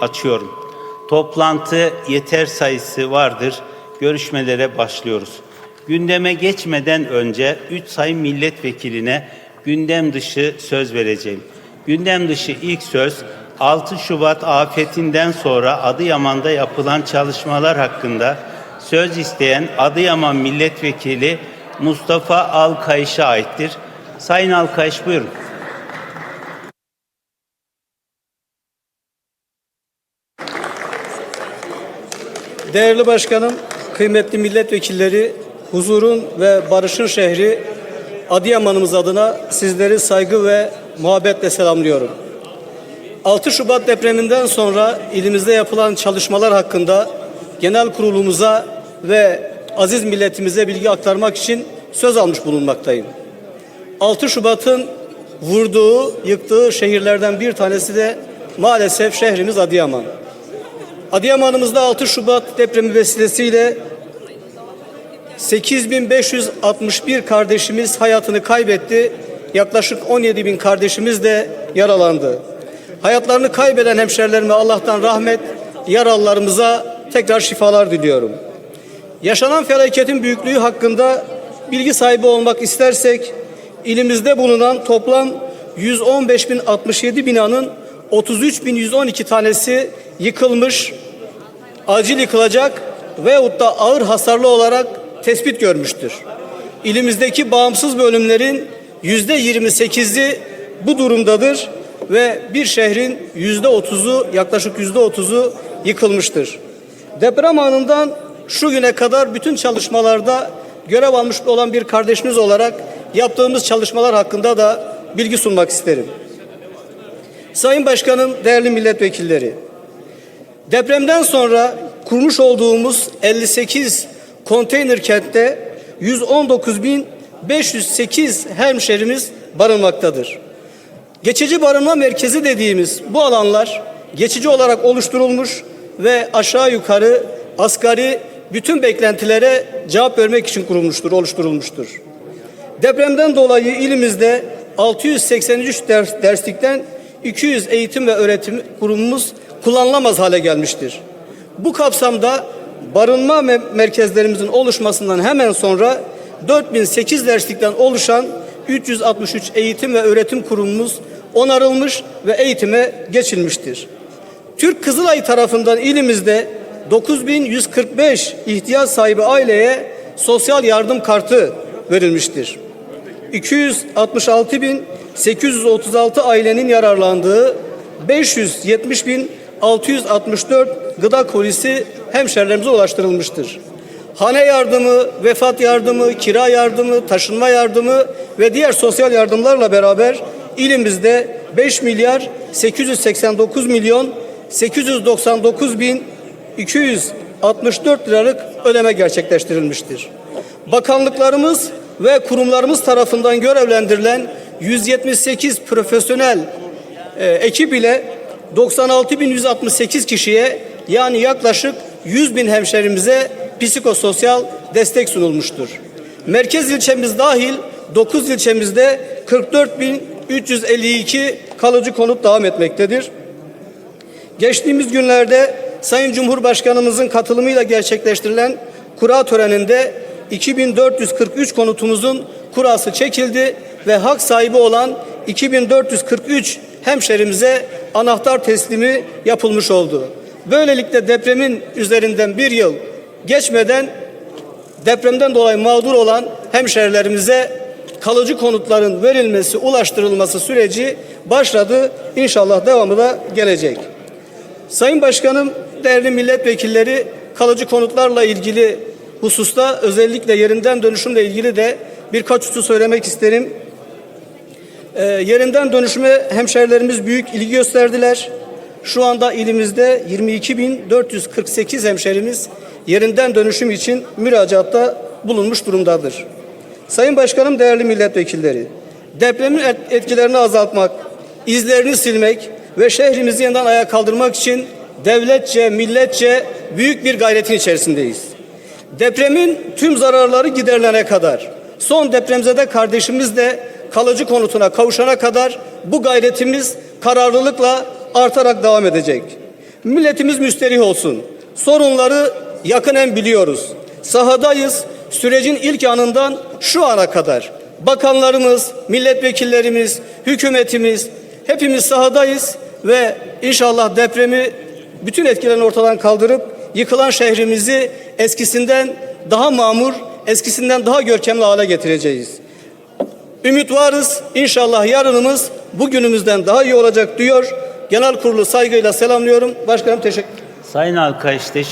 açıyorum. Toplantı yeter sayısı vardır. Görüşmelere başlıyoruz. Gündeme geçmeden önce 3 sayın milletvekiline gündem dışı söz vereceğim. Gündem dışı ilk söz 6 Şubat afetinden sonra Adıyaman'da yapılan çalışmalar hakkında söz isteyen Adıyaman Milletvekili Mustafa Alkayış'a aittir. Sayın Alkayış buyurun. Değerli başkanım, kıymetli milletvekilleri, huzurun ve barışın şehri Adıyaman'ımız adına sizleri saygı ve muhabbetle selamlıyorum. 6 Şubat depreminden sonra ilimizde yapılan çalışmalar hakkında genel kurulumuza ve aziz milletimize bilgi aktarmak için söz almış bulunmaktayım. 6 Şubat'ın vurduğu, yıktığı şehirlerden bir tanesi de maalesef şehrimiz Adıyaman. Adıyaman'ımızda 6 Şubat depremi vesilesiyle 8561 kardeşimiz hayatını kaybetti. Yaklaşık 17 bin kardeşimiz de yaralandı. Hayatlarını kaybeden hemşerilerime Allah'tan rahmet, yaralılarımıza tekrar şifalar diliyorum. Yaşanan felaketin büyüklüğü hakkında bilgi sahibi olmak istersek ilimizde bulunan toplam 115.067 binanın 33.112 tanesi yıkılmış, acil yıkılacak veyahut da ağır hasarlı olarak tespit görmüştür. İlimizdeki bağımsız bölümlerin yüzde 28'i bu durumdadır ve bir şehrin yüzde 30'u yaklaşık yüzde 30'u yıkılmıştır. Deprem anından şu güne kadar bütün çalışmalarda görev almış olan bir kardeşiniz olarak yaptığımız çalışmalar hakkında da bilgi sunmak isterim. Sayın Başkanım, değerli milletvekilleri, depremden sonra kurmuş olduğumuz 58 konteyner kentte 119.508 hemşerimiz barınmaktadır. Geçici barınma merkezi dediğimiz bu alanlar geçici olarak oluşturulmuş ve aşağı yukarı asgari bütün beklentilere cevap vermek için kurulmuştur, oluşturulmuştur. Depremden dolayı ilimizde 683 ders, derslikten 200 eğitim ve öğretim kurumumuz kullanılamaz hale gelmiştir. Bu kapsamda barınma me- merkezlerimizin oluşmasından hemen sonra 4008 derslikten oluşan 363 eğitim ve öğretim kurumumuz onarılmış ve eğitime geçilmiştir. Türk Kızılay tarafından ilimizde 9145 ihtiyaç sahibi aileye sosyal yardım kartı verilmiştir. 266.836 ailenin yararlandığı 570.664 gıda kolisi hemşerilerimize ulaştırılmıştır. Hane yardımı, vefat yardımı, kira yardımı, taşınma yardımı ve diğer sosyal yardımlarla beraber ilimizde 5 milyar 889 milyon 899 bin 264 liralık ödeme gerçekleştirilmiştir. Bakanlıklarımız ve kurumlarımız tarafından görevlendirilen 178 profesyonel e, ekip ile 96.168 kişiye yani yaklaşık 100 bin hemşerimize psikososyal destek sunulmuştur. Merkez ilçemiz dahil 9 ilçemizde 44.352 kalıcı konut devam etmektedir. Geçtiğimiz günlerde Sayın Cumhurbaşkanımızın katılımıyla gerçekleştirilen kura töreninde 2443 konutumuzun kurası çekildi ve hak sahibi olan 2443 hemşerimize anahtar teslimi yapılmış oldu. Böylelikle depremin üzerinden bir yıl geçmeden depremden dolayı mağdur olan hemşerilerimize kalıcı konutların verilmesi, ulaştırılması süreci başladı. İnşallah devamı da gelecek. Sayın Başkanım, değerli milletvekilleri kalıcı konutlarla ilgili hususta özellikle yerinden dönüşümle ilgili de birkaç husus söylemek isterim. Ee, yerinden dönüşüme hemşerilerimiz büyük ilgi gösterdiler. Şu anda ilimizde 22.448 hemşerimiz yerinden dönüşüm için müracaatta bulunmuş durumdadır. Sayın Başkanım, değerli milletvekilleri, depremin et- etkilerini azaltmak, izlerini silmek ve şehrimizi yeniden ayağa kaldırmak için devletçe, milletçe büyük bir gayretin içerisindeyiz. Depremin tüm zararları giderilene kadar, son depremzede kardeşimiz de kalıcı konutuna kavuşana kadar bu gayretimiz kararlılıkla artarak devam edecek. Milletimiz müsterih olsun. Sorunları yakinen biliyoruz. Sahadayız. Sürecin ilk anından şu ana kadar bakanlarımız, milletvekillerimiz, hükümetimiz hepimiz sahadayız ve inşallah depremi bütün etkilerini ortadan kaldırıp yıkılan şehrimizi eskisinden daha mamur, eskisinden daha görkemli hale getireceğiz. Ümit varız. İnşallah yarınımız bugünümüzden daha iyi olacak diyor. Genel kurulu saygıyla selamlıyorum. Başkanım teşekkür Sayın Alkaş teşekkür